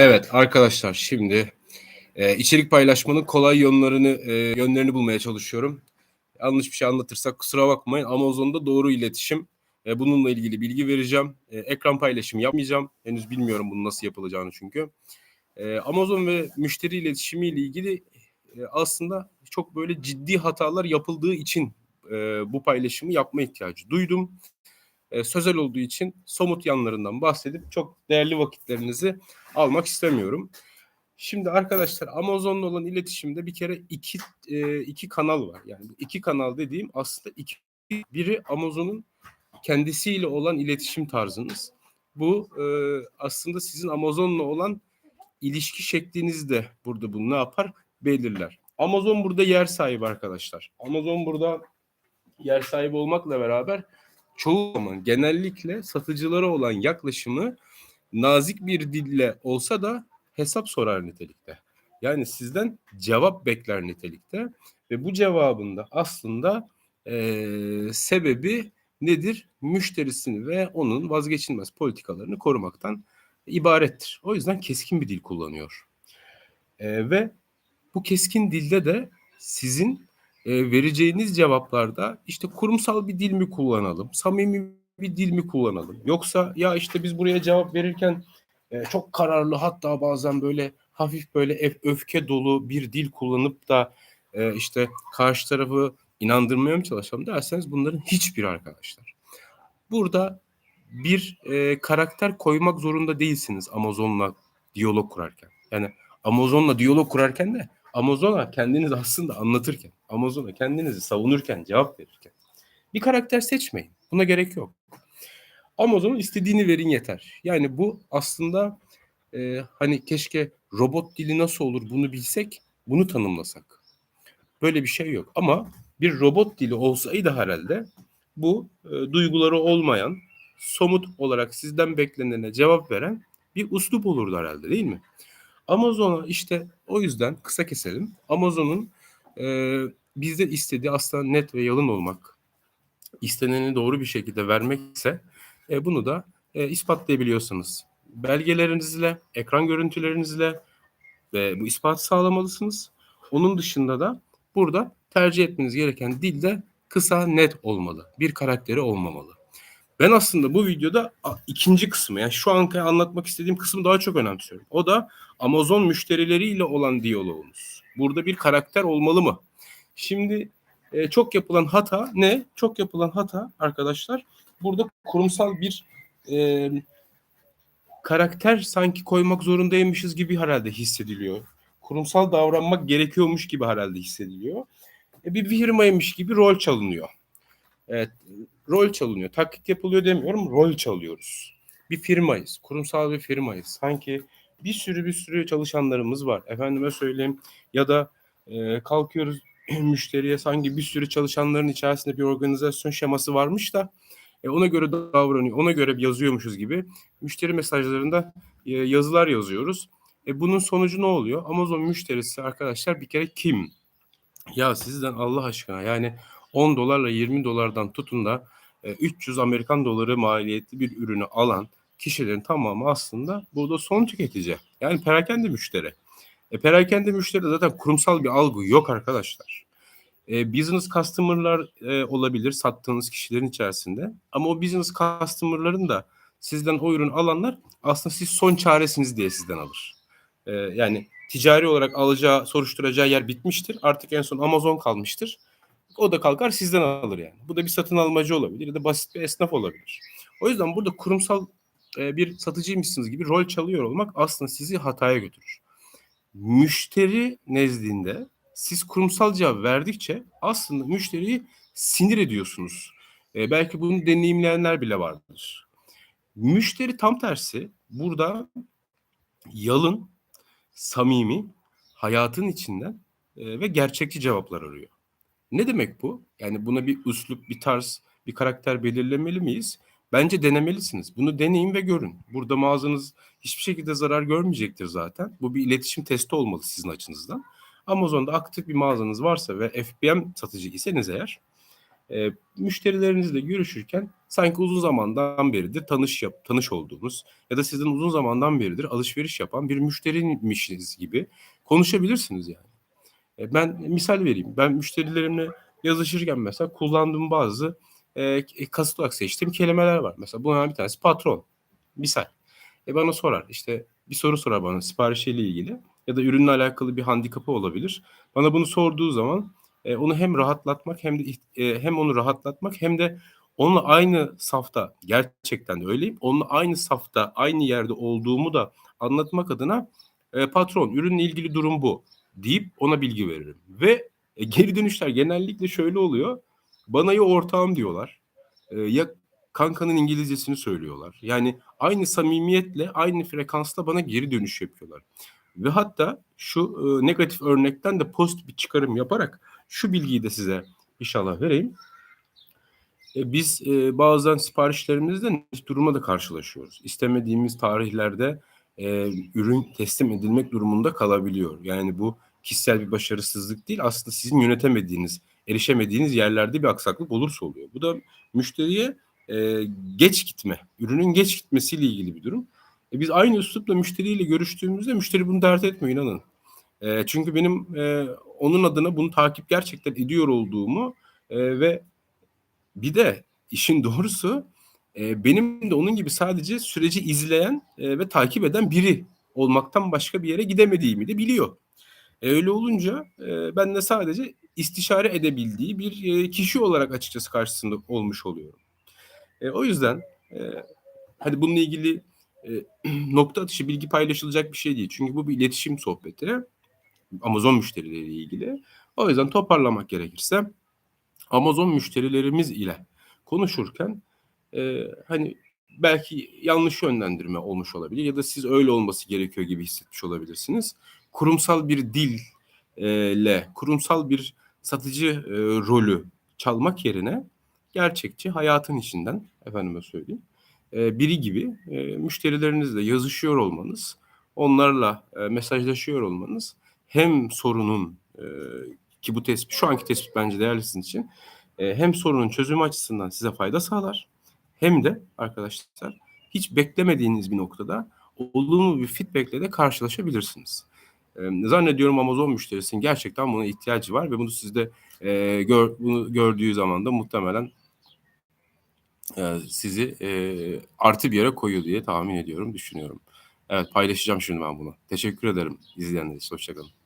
Evet arkadaşlar şimdi e, içerik paylaşmanın kolay yönlerini e, yönlerini bulmaya çalışıyorum. Yanlış bir şey anlatırsak kusura bakmayın. Amazon'da doğru iletişim. E, bununla ilgili bilgi vereceğim. E, ekran paylaşımı yapmayacağım. Henüz bilmiyorum bunu nasıl yapılacağını çünkü. E, Amazon ve müşteri iletişimi ile ilgili e, aslında çok böyle ciddi hatalar yapıldığı için e, bu paylaşımı yapma ihtiyacı duydum. E, sözel olduğu için somut yanlarından bahsedip çok değerli vakitlerinizi almak istemiyorum. Şimdi arkadaşlar Amazon'la olan iletişimde bir kere iki e, iki kanal var. Yani iki kanal dediğim aslında iki biri Amazon'un kendisiyle olan iletişim tarzınız. Bu e, aslında sizin Amazon'la olan ilişki şeklinizi de burada bunu ne yapar? Belirler. Amazon burada yer sahibi arkadaşlar. Amazon burada yer sahibi olmakla beraber çoğu zaman genellikle satıcılara olan yaklaşımı nazik bir dille olsa da hesap sorar nitelikte. Yani sizden cevap bekler nitelikte ve bu cevabında aslında e, sebebi nedir? Müşterisini ve onun vazgeçilmez politikalarını korumaktan ibarettir. O yüzden keskin bir dil kullanıyor. E, ve bu keskin dilde de sizin e, vereceğiniz cevaplarda işte kurumsal bir dil mi kullanalım, samimi bir dil mi kullanalım? Yoksa ya işte biz buraya cevap verirken e, çok kararlı hatta bazen böyle hafif böyle öfke dolu bir dil kullanıp da e, işte karşı tarafı inandırmaya mı çalışalım derseniz bunların hiçbir arkadaşlar. Burada bir e, karakter koymak zorunda değilsiniz Amazon'la diyalog kurarken. Yani Amazon'la diyalog kurarken de Amazon'a kendinizi aslında anlatırken, Amazon'a kendinizi savunurken, cevap verirken bir karakter seçmeyin. Buna gerek yok. Amazon'un istediğini verin yeter. Yani bu aslında e, hani keşke robot dili nasıl olur bunu bilsek, bunu tanımlasak. Böyle bir şey yok. Ama bir robot dili olsaydı herhalde bu e, duyguları olmayan, somut olarak sizden beklenene cevap veren bir uslup olurdu herhalde değil mi? Amazon'a işte o yüzden kısa keselim. Amazon'un e, bizde istediği aslında net ve yalın olmak. İsteneni doğru bir şekilde vermekse e, bunu da e, ispatlayabiliyorsunuz. Belgelerinizle, ekran görüntülerinizle ve bu ispatı sağlamalısınız. Onun dışında da burada tercih etmeniz gereken dil de kısa, net olmalı. Bir karakteri olmamalı. Ben aslında bu videoda ikinci kısmı yani şu an anlatmak istediğim kısmı daha çok önemsiyorum. O da Amazon müşterileriyle olan diyaloğunuz. Burada bir karakter olmalı mı? Şimdi e, çok yapılan hata ne? Çok yapılan hata arkadaşlar burada kurumsal bir e, karakter sanki koymak zorundaymışız gibi herhalde hissediliyor. Kurumsal davranmak gerekiyormuş gibi herhalde hissediliyor. E, bir firmaymış gibi rol çalınıyor. Evet, rol çalınıyor. Taklit yapılıyor demiyorum, rol çalıyoruz. Bir firmayız, kurumsal bir firmayız. Sanki bir sürü bir sürü çalışanlarımız var. Efendime söyleyeyim ya da e, kalkıyoruz müşteriye sanki bir sürü çalışanların içerisinde bir organizasyon şeması varmış da e, ona göre davranıyor, ona göre yazıyormuşuz gibi müşteri mesajlarında e, yazılar yazıyoruz. E, bunun sonucu ne oluyor? Amazon müşterisi arkadaşlar bir kere kim? Ya sizden Allah aşkına yani 10 dolarla 20 dolardan tutun da 300 Amerikan doları maliyetli bir ürünü alan kişilerin tamamı aslında burada son tüketici. Yani perakende müşteri. E, perakende müşteri zaten kurumsal bir algı yok arkadaşlar. E, business customer'lar e, olabilir sattığınız kişilerin içerisinde. Ama o business customer'ların da sizden o ürün alanlar aslında siz son çaresiniz diye sizden alır. E, yani ticari olarak alacağı, soruşturacağı yer bitmiştir. Artık en son Amazon kalmıştır. O da kalkar sizden alır yani. Bu da bir satın almacı olabilir ya da basit bir esnaf olabilir. O yüzden burada kurumsal e, bir satıcıymışsınız gibi rol çalıyor olmak aslında sizi hataya götürür. Müşteri nezdinde siz kurumsal cevap verdikçe aslında müşteriyi sinir ediyorsunuz. E, belki bunu deneyimleyenler bile vardır. Müşteri tam tersi burada yalın, samimi, hayatın içinden e, ve gerçekçi cevaplar arıyor. Ne demek bu? Yani buna bir üslup, bir tarz, bir karakter belirlemeli miyiz? Bence denemelisiniz. Bunu deneyin ve görün. Burada mağazanız hiçbir şekilde zarar görmeyecektir zaten. Bu bir iletişim testi olmalı sizin açınızdan. Amazon'da aktif bir mağazanız varsa ve FBM satıcı iseniz eğer e, müşterilerinizle görüşürken sanki uzun zamandan beridir tanış yap, tanış olduğunuz ya da sizin uzun zamandan beridir alışveriş yapan bir müşteriymişsiniz gibi konuşabilirsiniz yani. E, ben misal vereyim. Ben müşterilerimle yazışırken mesela kullandığım bazı e, kasıt olarak seçtiğim kelimeler var. Mesela bunlardan bir tanesi patron. Misal. E bana sorar işte bir soru sorar bana siparişiyle ilgili ya da ürünle alakalı bir handikapı olabilir. Bana bunu sorduğu zaman e, onu hem rahatlatmak hem de e, hem onu rahatlatmak hem de onunla aynı safta gerçekten de öyleyim. Onunla aynı safta aynı yerde olduğumu da anlatmak adına e, patron ürünle ilgili durum bu deyip ona bilgi veririm. Ve e, geri dönüşler genellikle şöyle oluyor. Bana ya ortağım diyorlar e, ya kankanın İngilizcesini söylüyorlar. Yani aynı samimiyetle, aynı frekansla bana geri dönüş yapıyorlar. Ve hatta şu e, negatif örnekten de pozitif bir çıkarım yaparak şu bilgiyi de size inşallah vereyim. E, biz e, bazen siparişlerimizde duruma da karşılaşıyoruz. İstemediğimiz tarihlerde e, ürün teslim edilmek durumunda kalabiliyor. Yani bu kişisel bir başarısızlık değil aslında sizin yönetemediğiniz, erişemediğiniz yerlerde bir aksaklık olursa oluyor. Bu da müşteriye e, geç gitme, ürünün geç gitmesiyle ilgili bir durum. E, biz aynı üslupla müşteriyle görüştüğümüzde müşteri bunu dert etmiyor inanın. E, çünkü benim e, onun adına bunu takip gerçekten ediyor olduğumu e, ve bir de işin doğrusu e, benim de onun gibi sadece süreci izleyen e, ve takip eden biri olmaktan başka bir yere gidemediğimi de biliyor. E, öyle olunca e, ben de sadece istişare edebildiği bir e, kişi olarak açıkçası karşısında olmuş oluyorum. E, o yüzden e, hadi bununla ilgili e, nokta atışı bilgi paylaşılacak bir şey değil. Çünkü bu bir iletişim sohbeti. Amazon müşterileriyle ilgili. O yüzden toparlamak gerekirse Amazon müşterilerimiz ile konuşurken e, hani belki yanlış yönlendirme olmuş olabilir ya da siz öyle olması gerekiyor gibi hissetmiş olabilirsiniz. Kurumsal bir dille, kurumsal bir satıcı e, rolü çalmak yerine gerçekçi hayatın içinden efendime söyleyeyim e, biri gibi e, müşterilerinizle yazışıyor olmanız, onlarla e, mesajlaşıyor olmanız hem sorunun e, ki bu tespit şu anki tespit bence değerli sizin için e, hem sorunun çözümü açısından size fayda sağlar hem de arkadaşlar hiç beklemediğiniz bir noktada olumlu bir feedbackle de karşılaşabilirsiniz. Zannediyorum Amazon müşterisinin gerçekten buna ihtiyacı var ve bunu sizde e, gör, bunu gördüğü zaman da muhtemelen e, sizi e, artı bir yere koyuyor diye tahmin ediyorum, düşünüyorum. Evet paylaşacağım şimdi ben bunu. Teşekkür ederim izleyenler için. Hoşçakalın.